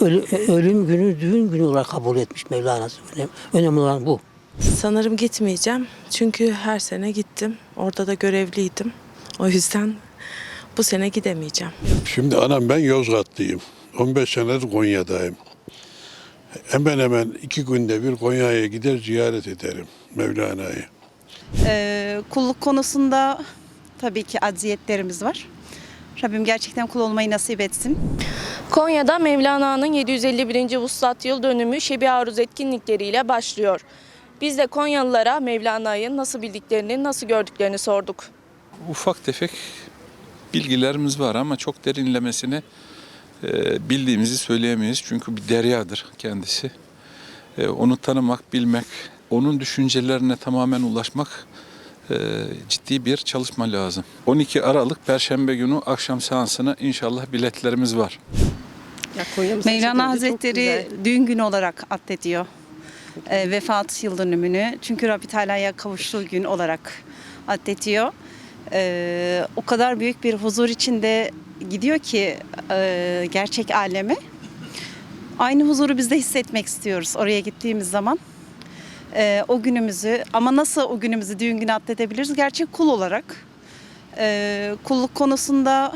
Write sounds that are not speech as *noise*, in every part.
ölü- ölüm günü düğün günü olarak kabul etmiş Mevlana. Önemli, önemli olan bu. Sanırım gitmeyeceğim. Çünkü her sene gittim. Orada da görevliydim. O yüzden bu sene gidemeyeceğim. Şimdi anam ben Yozgatlıyım. 15 senedir Konya'dayım. Hemen hemen iki günde bir Konya'ya gider ziyaret ederim Mevlana'yı. Ee, kulluk konusunda tabii ki acziyetlerimiz var. Rabbim gerçekten kul olmayı nasip etsin. Konya'da Mevlana'nın 751. Vuslat Yıl Dönümü Şebi Aruz etkinlikleriyle başlıyor. Biz de Konyalılara Mevlana'yı nasıl bildiklerini, nasıl gördüklerini sorduk. ufak tefek bilgilerimiz var ama çok derinlemesine e, bildiğimizi söyleyemeyiz. Çünkü bir deryadır kendisi. E, onu tanımak, bilmek, onun düşüncelerine tamamen ulaşmak e, ciddi bir çalışma lazım. 12 Aralık Perşembe günü akşam seansına inşallah biletlerimiz var. Mevlana Hazretleri düğün günü olarak addediyor. Ee, vefat yıl dönümünü. Çünkü Rabbi Teala'ya kavuştuğu gün olarak addediyor. Ee, o kadar büyük bir huzur içinde gidiyor ki e, gerçek aleme. Aynı huzuru biz de hissetmek istiyoruz oraya gittiğimiz zaman. Ee, o günümüzü ama nasıl o günümüzü düğün günü atledebiliriz? Gerçek kul olarak. Ee, kulluk konusunda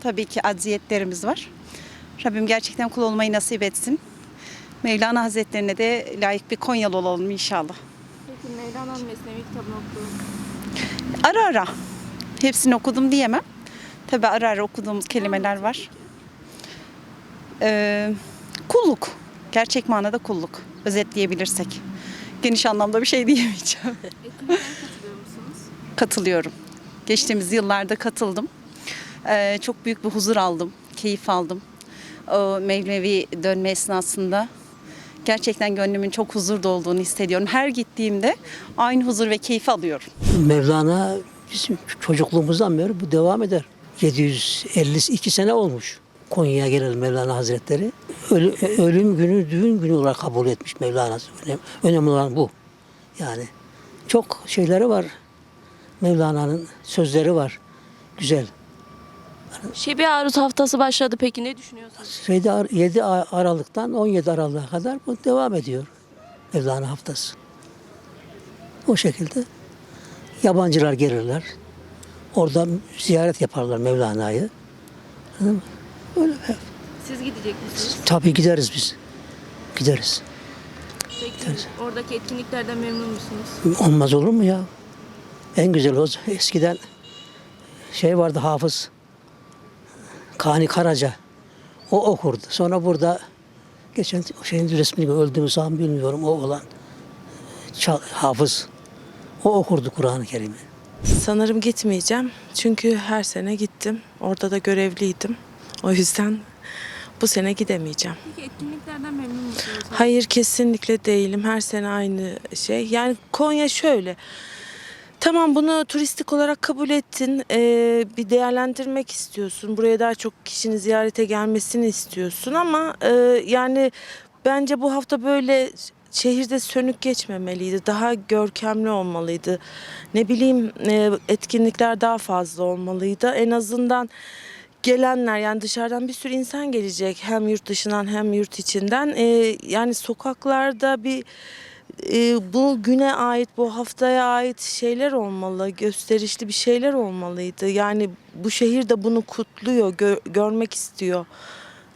tabii ki acziyetlerimiz var. Rabbim gerçekten kul olmayı nasip etsin. Mevlana Hazretlerine de layık bir Konyalı olalım inşallah. Peki Mevlana'nın Mesnevi kitabını okudum. Ara ara. Hepsini okudum diyemem. Tabi ara ara okuduğumuz kelimeler var. Ee, kulluk. Gerçek manada kulluk. Özetleyebilirsek. Geniş anlamda bir şey diyemeyeceğim. *laughs* Katılıyorum. Geçtiğimiz yıllarda katıldım. Ee, çok büyük bir huzur aldım. Keyif aldım. O Mevlevi dönme esnasında gerçekten gönlümün çok huzur dolduğunu hissediyorum. Her gittiğimde aynı huzur ve keyif alıyorum. Mevlana bizim çocukluğumuzdan beri bu devam eder. 752 sene olmuş. Konya'ya gelen Mevlana Hazretleri. Ölü- ölüm günü düğün günü olarak kabul etmiş Mevlana. Önemli olan bu. Yani çok şeyleri var. Mevlana'nın sözleri var. Güzel. Şebi Aruz haftası başladı peki ne düşünüyorsunuz? Şeyde Ar- 7 A- Aralık'tan 17 Aralık'a kadar bu devam ediyor. Mevlana haftası. O şekilde yabancılar gelirler. Orada ziyaret yaparlar Mevlana'yı. Anladın mı? Öyle be. Siz gidecek misiniz? Tabii gideriz biz. Gideriz. Peki oradaki etkinliklerden memnun musunuz? Olmaz olur mu ya? En güzel o eskiden şey vardı hafız. Kani Karaca. O okurdu. Sonra burada geçen o şeyin resmini öldü mü sağ mı bilmiyorum o olan çal- hafız. O okurdu Kur'an-ı Kerim'i. Sanırım gitmeyeceğim. Çünkü her sene gittim. Orada da görevliydim. O yüzden bu sene gidemeyeceğim. Peki etkinliklerden memnun musunuz? Hayır kesinlikle değilim. Her sene aynı şey. Yani Konya şöyle. Tamam bunu turistik olarak kabul ettin. Ee, bir değerlendirmek istiyorsun. Buraya daha çok kişinin ziyarete gelmesini istiyorsun ama e, yani bence bu hafta böyle şehirde sönük geçmemeliydi. Daha görkemli olmalıydı. Ne bileyim e, etkinlikler daha fazla olmalıydı. En azından gelenler yani dışarıdan bir sürü insan gelecek hem yurt dışından hem yurt içinden Ee, yani sokaklarda bir e, bu güne ait bu haftaya ait şeyler olmalı gösterişli bir şeyler olmalıydı yani bu şehir de bunu kutluyor gö- görmek istiyor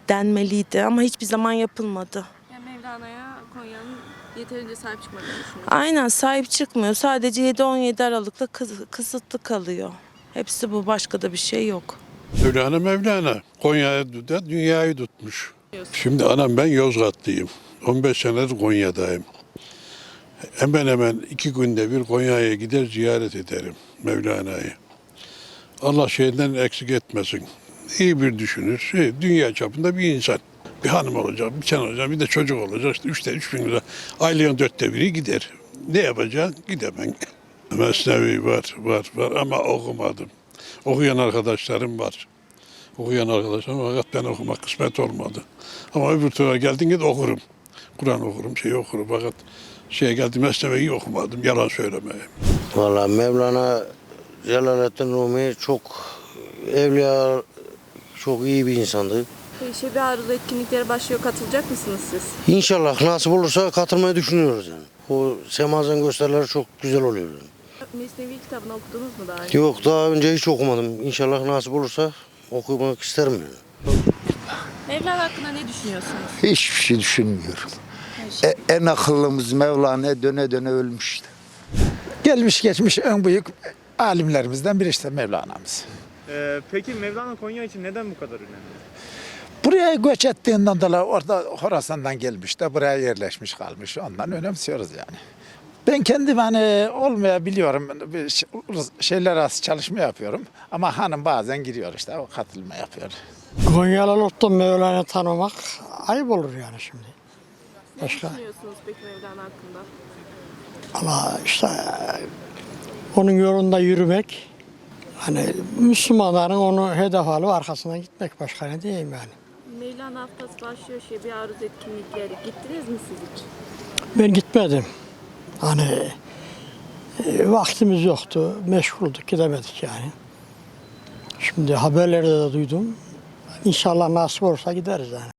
denmeliydi ama hiçbir zaman yapılmadı. Yani Mevlana'ya Konya'nın yeterince sahip çıkmadığını düşünüyorum. Aynen sahip çıkmıyor sadece 7-17 Aralık'ta kıs- kısıtlı kalıyor. Hepsi bu başka da bir şey yok. Mevlana Mevlana. Konya'da da dünyayı tutmuş. Şimdi anam ben Yozgatlıyım. 15 senedir Konya'dayım. Hemen hemen iki günde bir Konya'ya gider ziyaret ederim Mevlana'yı. Allah şeyden eksik etmesin. İyi bir düşünür. Şey, dünya çapında bir insan. Bir hanım olacak, bir tane olacak, bir de çocuk olacak. İşte üçte üç bin lira. Ailenin dörtte biri gider. Ne yapacak? Gidemem. Mesnevi var, var, var ama okumadım. Okuyan arkadaşlarım var. Okuyan arkadaşlarım fakat ben okumak kısmet olmadı. Ama öbür tarafa geldiğinde de okurum. Kur'an okurum, şey okurum fakat şeye geldim Mesnevi'yi okumadım, yalan söylemeyeyim. Valla Mevlana Celaleddin Rumi çok evliya, çok iyi bir insandı. Şebi Aruz etkinlikleri başlıyor. Katılacak mısınız siz? İnşallah nasip olursa katılmayı düşünüyoruz yani. O semazen gösterileri çok güzel oluyor. yani. Mesnevi kitabını okudunuz mu daha önce? Yok daha önce hiç okumadım. İnşallah nasip olursa okumak isterim yani. Mevlana hakkında ne düşünüyorsunuz? Hiçbir şey düşünmüyorum. E- en akıllımız Mevlana döne döne ölmüştü. Gelmiş geçmiş en büyük alimlerimizden biri işte Mevlana'mız. Ee, peki Mevlana Konya için neden bu kadar önemli? Buraya göç ettiğinden dolayı orada Horasan'dan gelmiş de buraya yerleşmiş kalmış. Ondan önemsiyoruz yani. Ben kendim hani olmayabiliyorum. Şeyler az çalışma yapıyorum. Ama hanım bazen giriyor işte o katılma yapıyor. Konyalı olup da Mevlana tanımak ayıp olur yani şimdi. Başka düşünüyorsunuz peki Mevlana hakkında? ama işte onun yolunda yürümek hani Müslümanların onu hedef alıp arkasından gitmek başka ne diyeyim yani. Mevlana haftası başlıyor. Şebi Aruz etkinlikleri. Gittiniz mi siz hiç? Ben gitmedim. Hani e, vaktimiz yoktu, meşguldük, gidemedik yani. Şimdi haberlerde de duydum. İnşallah nasip olursa gideriz yani.